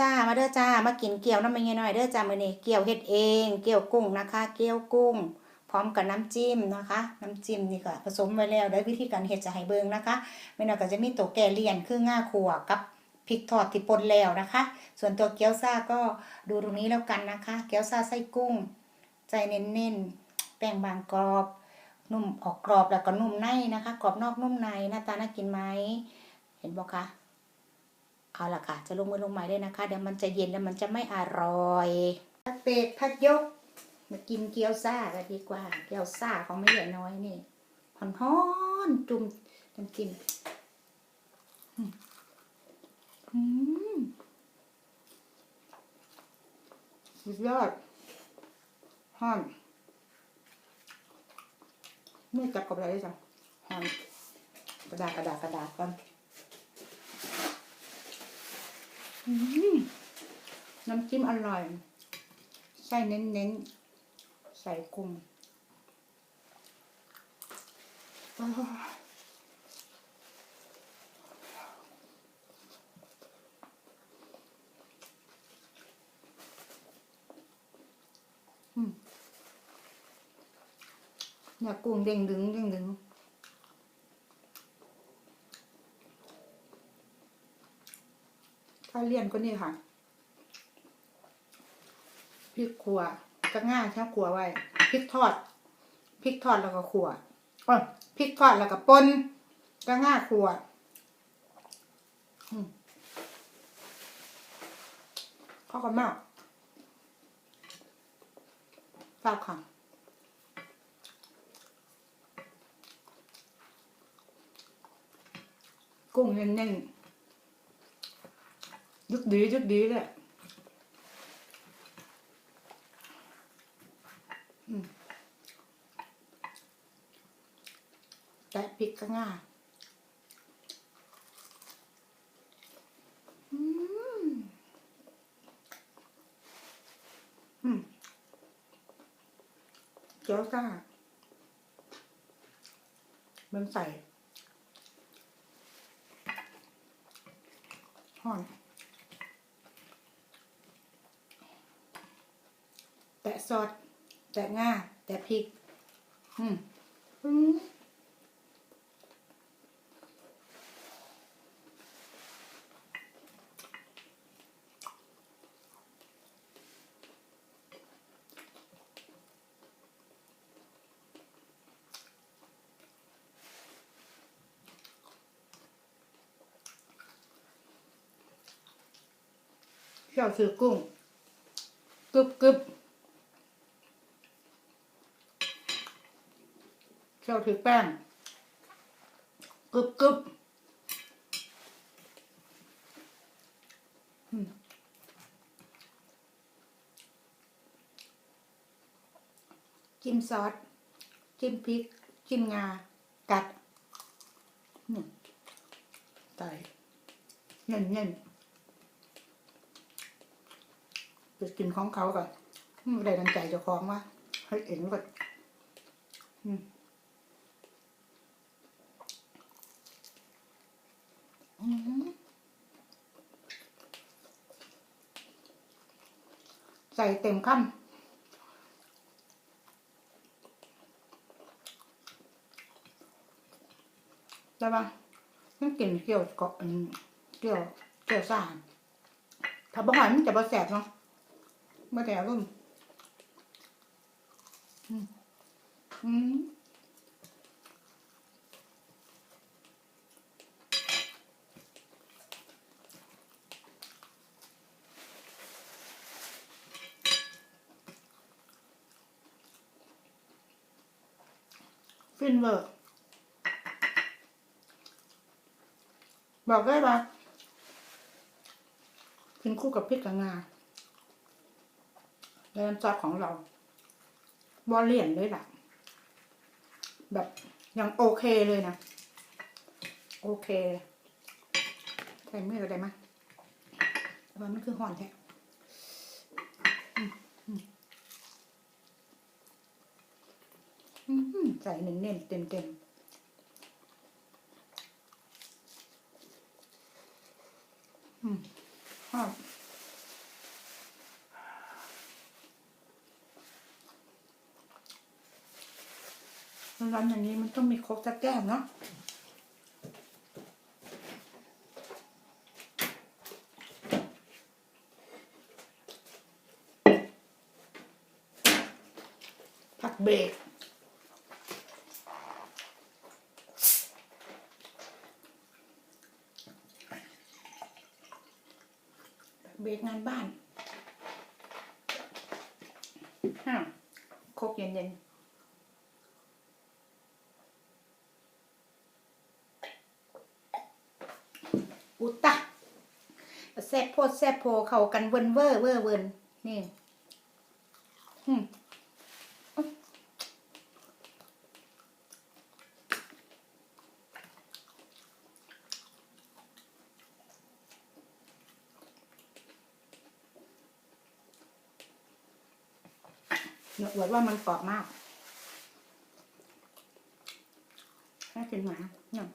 จ้ามาเด้อจ้ามากินเกี๊ยวน้ำมันหน่อยเด้อจ้ามือนี้เกี๊ยวเฮ็ดเองเกี๊ยวกุ้งนะคะ เกี๊ยวกุ้ง พร้อมกับน้ำจิ้มนะคะ น้ำจิ้มนี่ก็ผสมไว้แล้วได้วิธีการเฮ็ดจะให้เบิ่งนะคะแม่น้อยก็จะมีตัวแกเลียนคือง่าขัวกับพริกทอดที่ป่นแล้วนะคะ ส่วนตัวเกี๊ยวซ่าก็ดูตรงนี้แล้วกันนะคะ เกี๊ยวซ่าไส้กุ้ง ใจเน้นๆแป้งบางกรอบนุ่มออกกรอบแล้วก็นุ่มในนะคะ กรอบนอกนุ่มในหน้าตาน่ากินไหมเห็นบอกคะ เอาละค่ะ จะลงมือลงไม้ได้นะคะ เดี๋ยวมันจะเย็นแล้วมันจะไม่อร่อยพักเบรกพักยก มากินเกี๊ยวซ่ากันดีกว่า เกี๊ยวซ่าของไม่ใหญ่น้อยนี่หอนฮ้อนๆจุ่มน้ำจิ้มอือืมสุดยอดหอนไม่จับกับอะไรได้จ้ะหอนกระดาษกระดาษกระดาษก่อนอืม น้ำจิ้มอร่อยไส้เน้นๆ ใส่กุ้งอ้าวอืมเนี่ยกุ้งเด้งดึงเด้งดึงถ้า เลี่ยนก็นี่ค่ะพริกขัวก็ง่ายแค่ขัวไว้พริกทอดพริกทอดแล้วก็ขัวอ๋อพริกทอดแล้วก็ป่นก็ง่ายขัวเข้ากันมากทราบค่ะกุ้งแน่นๆ ยึกดียึกดีเลยแต่พริกก็ง่ายเกี๊ยวซ่ามันใส่ห่อน แตะซอสแตะง่าแตะพริก อืมอืมเที่ยวซื้อกุ้งกึบกึบ เที่ยวถือแป้งกึบกึบจิ้มซอส จิ้มพริก จิ้มงา กัดอืมใส่เน่นเน่นๆจะกินของเขาก่อนอืมได้ดังใจเจ้าของว่าให้เอ็นก่อนอืมอืม ใส่เต็มคำได้ปะมันกินเกี่ยวเกาะเกี่ยวเกี่ยวสารถ้าบ่หอยมันจะบ่แสบเนาะมาแต่รุ่นอืมอืม ฟินเวอร์ บอกได้ปะกินคู่กับพริกกับงาในน้ำซอสของเราบอลเลียนเลยล่ะ แบบยังโอเคเลยนะ โอเค ใส่มือก็ได้มั้ยแต่มันคือห่อนแท้ ใส่เน้นๆเต็มๆชอบร้านอย่างนี้มันต้องมีครกสักแก้มเนาะผักเบรก เบรกงานบ้านฮะโคกเย็นๆอุตตะแซ่บโพดแซ่บโพเข้ากันเวินเวอร์เวอร์เวินนี่ อืมเนื้อวดว่ามันกรอบมากน่ากินหมาเนี่ย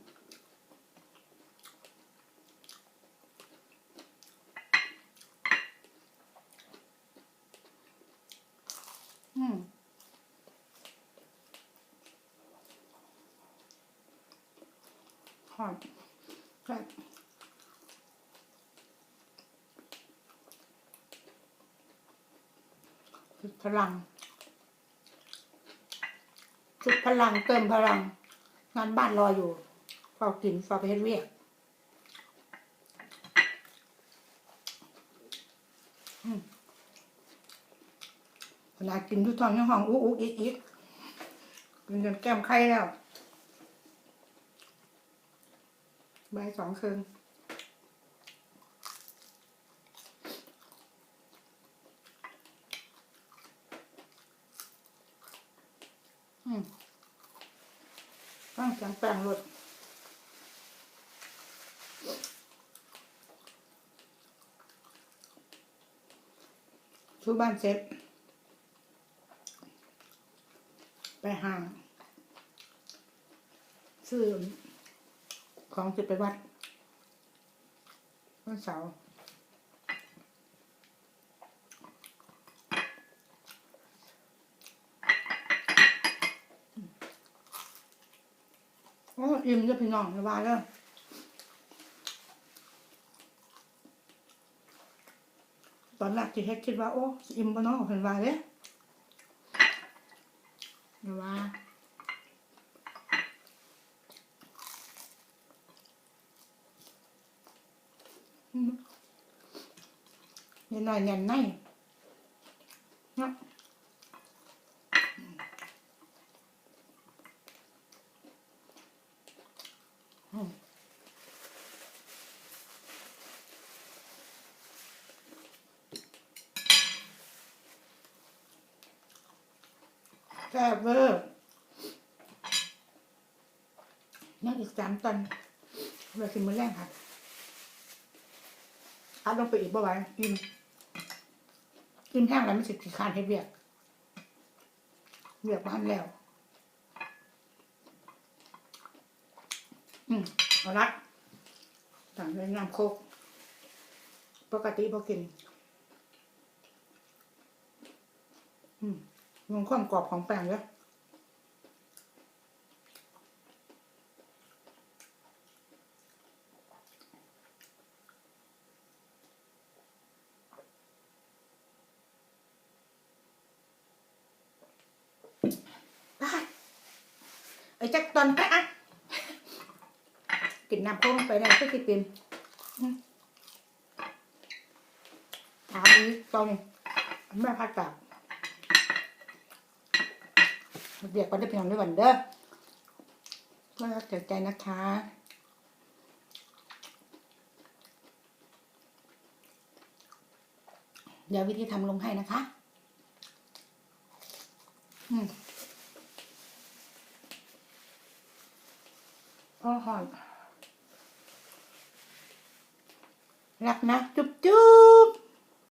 อืมหอมครับพลัง สุดพลังเติมพลัง งานบ้านรออยู่ฝากกินฝากไปเฮ็ดเวียกขนาดกินทุกทอนยังห้องอุ๊กอุ๊กอีกอีกกินจนแก้มไข้แล้วใบสองคืนอื มต้องจังแปลงรถชูบ้านเสร็จ ไปห้าง ซื้อของจะไปวัดวันเสาร์ อ้อิ่มจะพี่น้องนะว่าแล้วตอนแรกที่เฮ็ดคิดว่าโอ้อิ่มบ่น้องเพิ่นว่าเด้นะว่านิดหน่อยแน่นในเนาะอืม แซ่บเวอร์ยังอีกสามตันเรากินมื้อแรกค่ะอัดลงไปอีกบ่ไหวกินกินแห้งแล้วมันสิขี้คานให้เบียกเบียกบ้านแล้ว อืมเอาละต่างเลยน้ำโคกปกติบ่กิน อืม ลงความกรอบของแป้งเลยไปไอ้จักตอนไปอะกินน้ำโค้งไปได้ก็คือเป็มถามอีกตอนนี้แม่พัดกลับ เรียกว่าได้เพียงด้วยวันเด้อก็รักเสียใจนะคะเดี๋ยววิธีทำลงให้นะคะ อืมโอ้หอมรักนะ จุ๊บจุ๊บ